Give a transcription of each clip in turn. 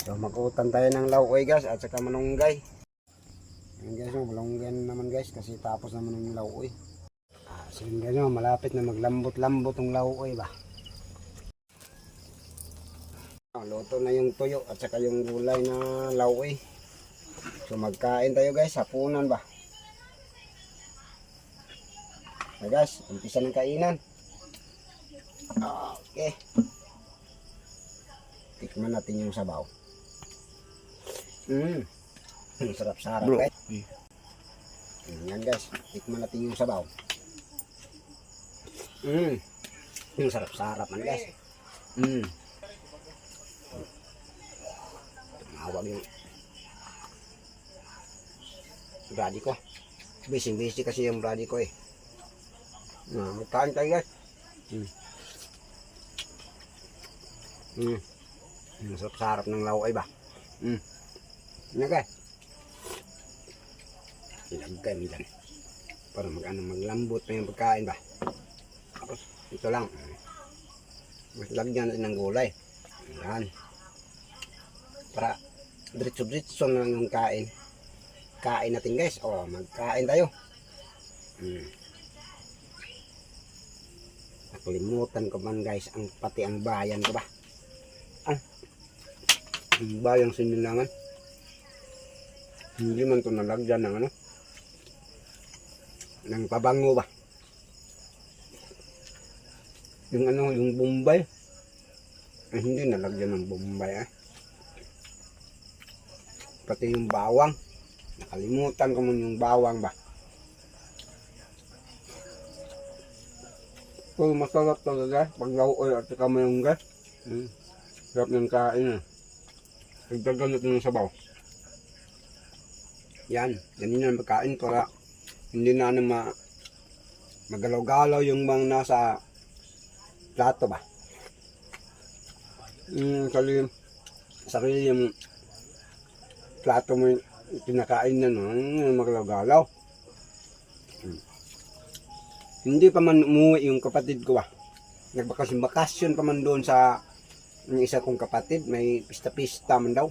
So makutan tayo ng lauoy guys at saka manunggay. Ayan guys, oh, malunggay na naman guys kasi tapos naman ng lauoy. Ah, sige guys, oh, malapit na maglambot-lambot ng lauoy ba. Ah, luto na yung tuyo at saka yung gulay na lauoy. So magkain tayo guys, hapunan ba. Okay guys, umpisa ng kainan. Okay. Tikman natin yung sabaw. Mmm. Ang sarap-sarap Bro. guys. Yan guys, tikman natin yung sabaw. Mmm. Yung sarap-sarap man guys. Mmm. Tumawag yung brady ko. Busy-busy kasi yung brady ko eh. Ah, magkain tayo guys. Mm. Mm. Ang sarap-sarap ng laway ba? Mm. Ano guys? Ilagay mo. Para mag ano, maglambot pa yung pagkain ba? Tapos, ito lang. Mas lagyan natin ng gulay. Ayan. Para diretso-diretso na lang yung kain. Kain natin guys. O, magkain tayo. Mm. Nakalimutan ko man guys, ang pati ang bayan ko ba? Ah, ang bayang sinilangan. Hindi man to nalagyan ng ano, ng pabango ba? Yung ano, yung bombay. Eh, hindi nalagyan ng bombay ah. Pati yung bawang. Nakalimutan ko man yung bawang ba? So, masarap talaga pag lauoy at saka mayungga. Mm. Sarap ng kain. Eh. Dagdagan natin ng sabaw. Yan. Ganyan ang pagkain para hindi na ano ma magalaw-galaw yung mga nasa plato ba. Mm, sarili, sarili yung plato mo yung kinakain na no, mm, magalaw-galaw. Hindi pa man umuwi yung kapatid ko ah. Nagbakasyon-bakasyon pa man doon sa yung isa kong kapatid. May pista-pista man daw.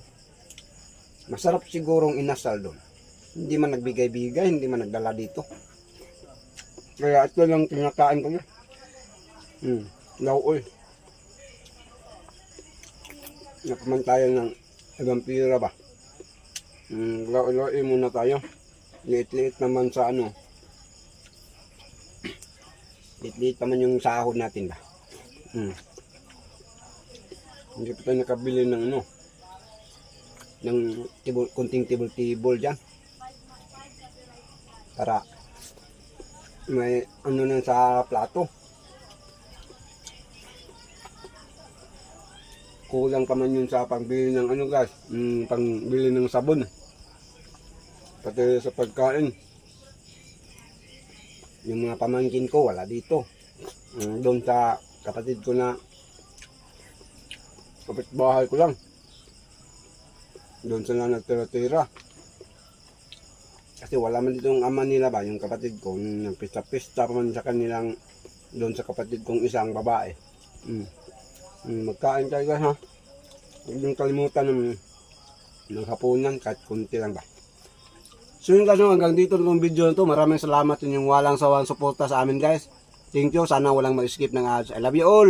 Masarap sigurong inasal doon. Hindi man nagbigay-bigay, hindi man nagdala dito. Kaya ito lang kinakain ko na. Hmm, lauoy. Nakaman tayo ng ibang pira ba. Hmm, lauoy muna tayo. Liit-liit naman sa ano, Lit-lit pa man yung sahod natin ba? Hmm. Hindi pa tayo nakabili ng ano, ng tibol, kunting tibol-tibol dyan. Para may ano na sa plato. Kulang pa man yun sa pangbili ng ano guys, mm, pangbili ng sabon. Pati sa pagkain. Yung mga pamangkin ko wala dito. Mm, doon sa kapatid ko na kapitbahay ko lang. Doon sila nagtira-tira kasi wala man dito yung ama nila ba yung kapatid ko yung nagpista-pista pa man sa kanilang doon sa kapatid kong isang babae mm. Mm, magkain tayo guys ha huwag niyong kalimutan ng, ng hapunan kahit kunti lang ba So yun guys, hanggang dito itong video na to. Maraming salamat sa inyong walang sawang suporta sa amin guys. Thank you. Sana walang mag-skip ng ads. I love you all.